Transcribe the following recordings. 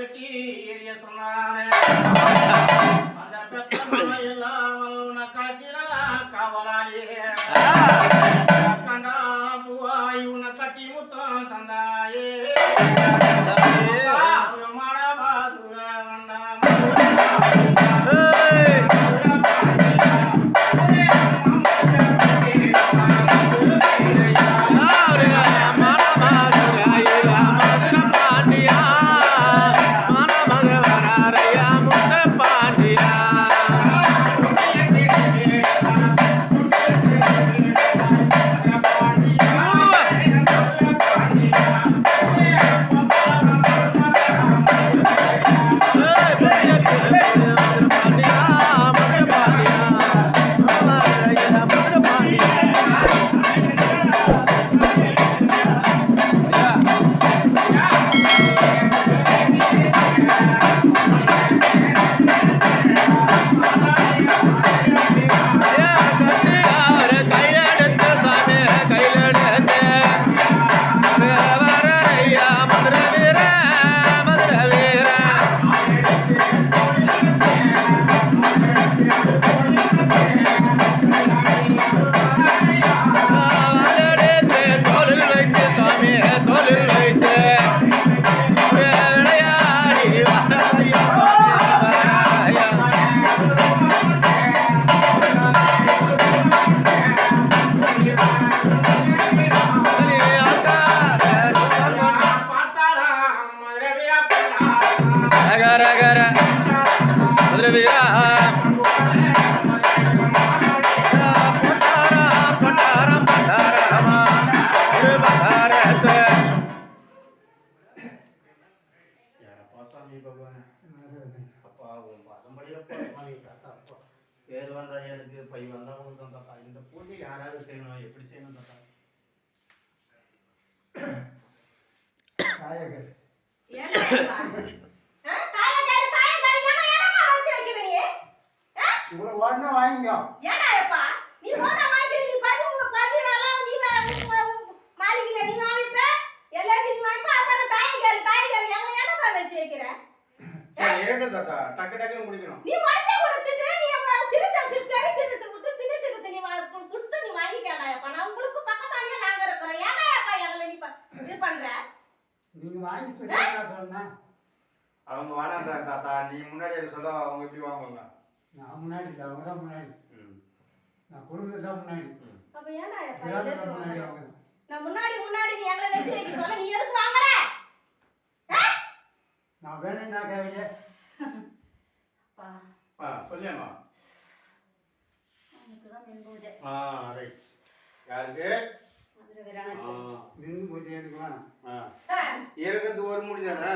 పెట్టి చేస్తున్నానే కావాలని. కండా పువ్వాయి ఉన్న కట్టి ముత్తం తందాయే. பேர் வந்தா எனக்கு பை வந்தா இந்த பூஜை யாராவது செய்யணும்? எப்படி செய்யணும் தாத்தா? உங்களை வாங்கிக்கோ சரி, ஏட்டு தாத்தா டக்கு டக்குன்னு முடிக்கணும். நீ மறைச்சே கொடுத்துட்டு நீ அப்ப சிறுசா சிறுசாரி சிறுசு விட்டு சின்ன சிறுசு நீ கொடுத்து நீ நான் உங்களுக்கு பக்கத்தானியா நாங்க இருக்கிறோம். ஏன்டாயப்பா எங்களை நீ இது பண்ற? நீங்க வாங்கி அவங்க வேணான்றாங்க தாத்தா. நீ முன்னாடி சொல்ல அவங்க எப்படி வாங்குவாங்க? நான் முன்னாடி இல்லை அவங்க தான் முன்னாடி. நான் கொடுத்தது தான் முன்னாடி. அப்ப முன்னாடி வாங்குற? அவங்க தான். நான் முன்னாடி முன்னாடி நீ எங்களை வச்சு வைக்க சொல்ல நீ எதுக்கு வாங்குற? நான் வேணும்னா ஆ ரைட் யாருக்கு? நின்று பூஜை எனக்கு வேணாம். ஆ. ஆ. இருக்கிறது ஒரு முடி தானே?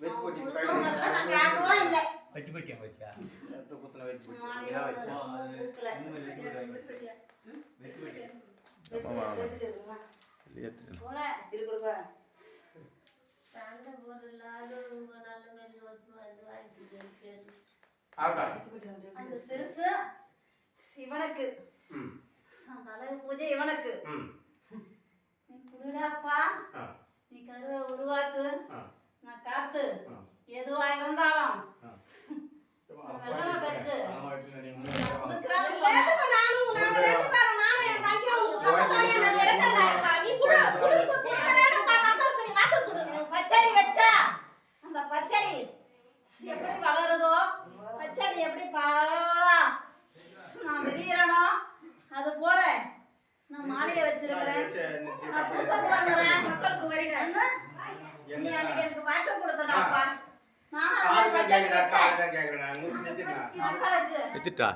வெற்றி அவன் போட்டி கொடுத்தவங்கெல்லாம் நான் கேட்கவும் இல்லை. குத்துல வெற்றி போட்டி மாலையில இதான் வச்சேன் கொடுக்கல. போல, திரு கொடுக்குறேன். ஆகட்டா அந்த சிறுசு சிவனுக்கு அழகு பூஜை இவனுக்கு ம் நீ குடுடாப்பா நீ கருவை உருவாக்கு நான் காத்து எதுவா இருந்தாலும் வச்சுட்டா